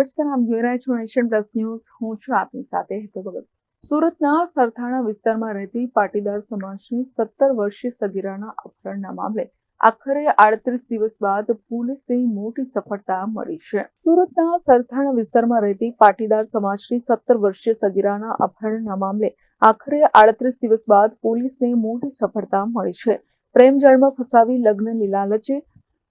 નમસ્કાર, આપ જોઈ રહ્યા છો નેશન પ્લસ ન્યૂઝ. હું છું આપની સાથે હેતુ ભગત. સુરતના સરથાણા વિસ્તારમાં રહેતી પાટીદાર સમાજની સત્તર વર્ષીય સગીરાના અપહરણના મામલે આખરે આડત્રીસ દિવસ બાદ પોલીસને મોટી સફળતા મળી છે. સુરતના સરથાણા વિસ્તારમાં રહેતી પાટીદાર સમાજની સત્તર વર્ષીય સગીરાના અપહરણના મામલે આખરે આડત્રીસ દિવસ બાદ પોલીસને મોટી સફળતા મળી છે. પ્રેમ જળમાં ફસાવી લગ્નની લાલચે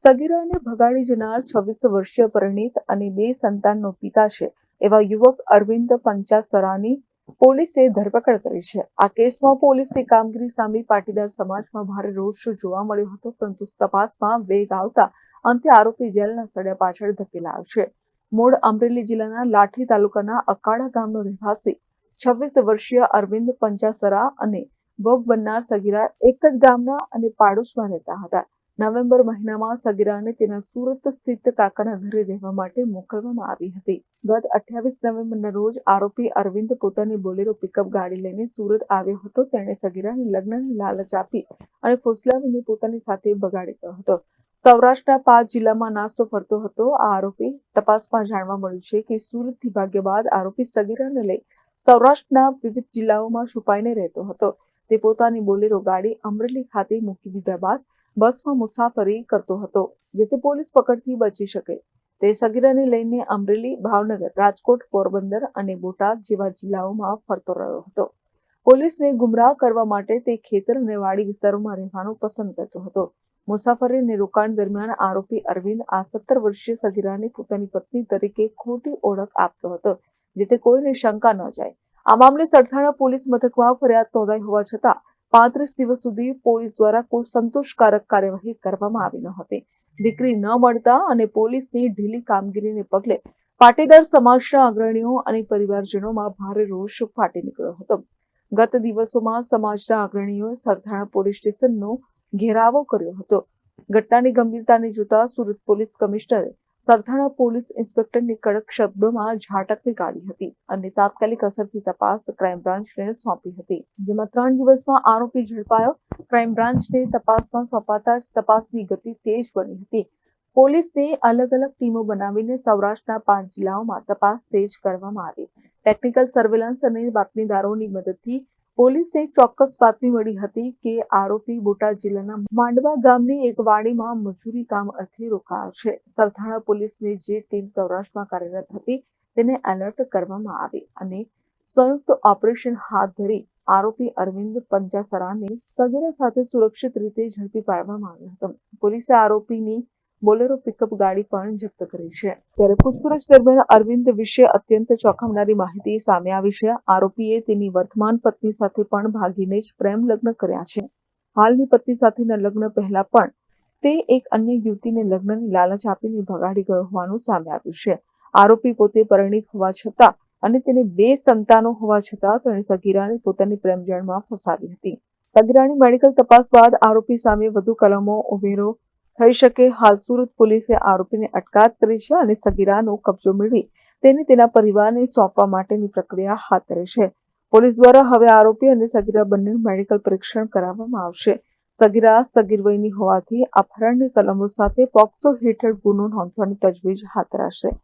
સગીરાને ભગાડી જનાર છવ્વીસ વર્ષીય પરિણીત અને બે સંતાનનો પિતા છે. એવા યુવક અરવિંદ પંચાસરાની પોલીસે ધરપકડ કરી છે. આ કેસમાં પોલીસની કામગીરી સામે પાટીદાર સમાજમાં ભારે રોષ જોવા મળ્યો હતો, પરંતુ તપાસમાં વેગ આવતા અંતે આરોપી જેલના સળિયા પાછળ ધકેલાયો છે. મૂળ અમરેલી જિલ્લાના લાઠી તાલુકાના અકાળા ગામનો રહેવાસી છવ્વીસ વર્ષીય અરવિંદ પંચાસરા અને ભોગ બનનાર સગીરા એક જ ગામના અને પાડોશમાં રહેતા હતા. નવેમ્બર મહિનામાં સગીરાને તેના સુરત સ્થિત કાકાના ઘરે રહેવા માટે મોકલવામાં આવી હતી. ગત અઠ્યાવીસ નવેમ્બરના રોજ આરોપી અરવિંદ પોતાની બોલેરો પિકઅપ ગાડી લઈને સુરત આવ્યો હતો. તેણે સગીરાને લગ્નની લાલચ આપી અને ફોસલાવીને પોતાની સાથે બગાડી ગયો હતો. સૌરાષ્ટ્રના પાંચ જિલ્લામાં નાસ્તો ફરતો હતો. આ આરોપી તપાસમાં જાણવા મળ્યું છે કે સુરતથી ભાગ્ય બાદ આરોપી સગીરાને લઈ સૌરાષ્ટ્રના વિવિધ જિલ્લાઓમાં છુપાઈને રહેતો હતો. તે પોતાની બોલેરો ગાડી અમરેલી ખાતે મૂકી દીધા બાદ બસમાં મુસાફરી કરતો હતો, જેથી પોલીસ પકડથી બચી શકે. તે સગીરાને લઈને અમરેલી, ભાવનગર, રાજકોટ, પોરબંદર અને બોટાદ જેવા જિલ્લાઓમાં ફરતો રહ્યો હતો. પોલીસને ગુમરાહ કરવા માટે તે ખેતર અને વાડી વિસ્તારોમાં રહેવાનું પસંદ કરતો હતો. મુસાફરી અને રોકાણ દરમિયાન આરોપી અરવિંદ આ સત્તર વર્ષીય સગીરાને પોતાની પત્ની તરીકે ખોટી ઓળખ આપતો હતો, જેથી કોઈને શંકા ન જાય. આ મામલે સરથાણા પોલીસ મથકમાં ફરિયાદ નોંધાઈ હોવા છતાં પાંત્રીસ દિવસ સુધી પોલીસ દ્વારા કોઈ સંતોષકારક કાર્યવાહી કરવામાં આવી ન હતી. દીકરી ન મળતા અને પોલીસની ઢીલી કામગીરીને પગલે પાટીદાર સમાજના અગ્રણીઓ અને પરિવારજનોમાં ભારે રોષ ફાટી નીકળ્યો હતો. ગત દિવસોમાં સમાજના અગ્રણીઓએ સરથાણા પોલીસ સ્ટેશનનો ઘેરાવો કર્યો હતો. ઘટનાની ગંભીરતાને જોતા સુરત પોલીસ કમિશનરે સરથાણા પોલીસ ઇન્સ્પેક્ટરને કડક શબ્દોમાં ઝાટકની કાઢી હતી અને તાત્કાલિક અસરથી તપાસ ક્રાઇમ બ્રાન્ચને સોંપી હતી, જેમાં ત્રણ દિવસમાં આરોપી ઝડપાયો. ક્રાઇમ બ્રાન્ચને તપાસમાં સોંપાતા જ તપાસની ગતિ તેજ બની હતી. પોલીસને અલગ અલગ ટીમો બનાવીને સૌરાષ્ટ્રના પાંચ જિલ્લાઓમાં તપાસ તેજ કરવામાં આવી. ટેકનિકલ સર્વેલન્સ અને બાતમીદારોની મદદથી પોલીસે ચોક્કસ બાતમી મળી હતી કે આરોપી બોટાદ જિલ્લાના માંડવા ગામની એક વાડીમાં મજૂરી કામ અર્થે રોકાયો છે. સરથાણા પોલીસની જે ટીમ સૌરાષ્ટ્રમાં કાર્યરત હતી, તેને એલર્ટ કરવામાં આવી અને સંયુક્ત ઓપરેશન હાથ ધરી આરોપી અરવિંદ પંજાસરાને સગીરા સાથે સુરક્ષિત રીતે ઝડપી પાડવામાં આવ્યો હતો. પોલીસે આરોપીની બોલેરો પિકઅપ ગાડી પણ જપ્ત કરી છે. ત્યારે પૂછપરછ દરમિયાન અરવિંદ વિશે અત્યંત ચોંકાવનારી માહિતી સામે આવી છે. આરોપીએ તેની વર્તમાન પત્ની સાથે પણ ભાગીને જ પ્રેમ લગ્ન કર્યા છે. હાલની પત્ની સાથેના લગ્ન પહેલા પણ તે એક અન્ય યુવતીને લગ્નની લાલચ આપીને ભગાડી ગયો હોવાનું સામે આવ્યું છે. આરોપી પોતે પરિણીત હોવા છતાં અને તેને બે સંતાનો હોવા છતાં તેણે સગીરાને પોતાની પ્રેમજળમાં ફસાવી હતી. સગીરાની મેડિકલ તપાસ બાદ આરોપી સામે વધુ કલમો, ઉમેરો થઈ શકે. હાલ સુરત પોલીસે આરોપીને અટકાયત કરી છે અને સગીરાનો કબજો મેળવી તેને તેના પરિવારને સોંપવા માટેની પ્રક્રિયા હાથ ધરી છે. પોલીસ દ્વારા હવે આરોપી અને સગીરા બંને મેડિકલ પરીક્ષણ કરાવવામાં આવશે. સગીરા સગીર વયની હોવાથી અપહરણની કલમો સાથે પોક્સો હેઠળ ગુનો નોંધવાની તજવીજ હાથ ધરાશે.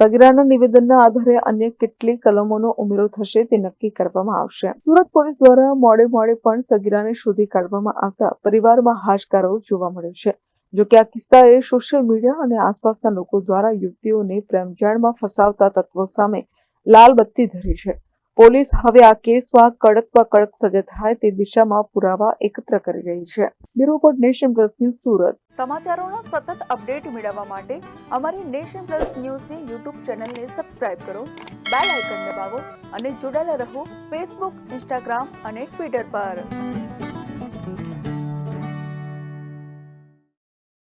સગીરાના નિવેદનના આધારે અન્ય કેટલી કલમોનો ઉમેરો થશે તે નક્કી કરવામાં આવશે. સુરત પોલીસ દ્વારા મોડે મોડે પણ સગીરાને શોધી કાઢવામાં આવતા પરિવારમાં હાશકારો જોવા મળ્યો છે. જો કે આ કિસ્સાએ સોશિયલ મીડિયા અને આસપાસના લોકો દ્વારા યુવતીઓને પ્રેમજાળમાં ફસાવતા તત્વો સામે લાલ બત્તી ધરી છે. પોલીસ હવે આ કેસમાં કડકમાં કડક સજા થાય તે દિશામાં પુરાવા એકત્ર કરી રહી છે. Bureau report Nation Plus News Surat. સમાચારોના સતત અપડેટ મેળવવા માટે અમારી નેશન પ્લસ ન્યૂઝની યુટ્યુબ ચેનલને સબસ્ક્રાઇબ કરો, બેલ આઇકન દબાવો અને જોડાયેલા રહો ફેસબુક ઇન્સ્ટાગ્રામ અને ટ્વિટર પર.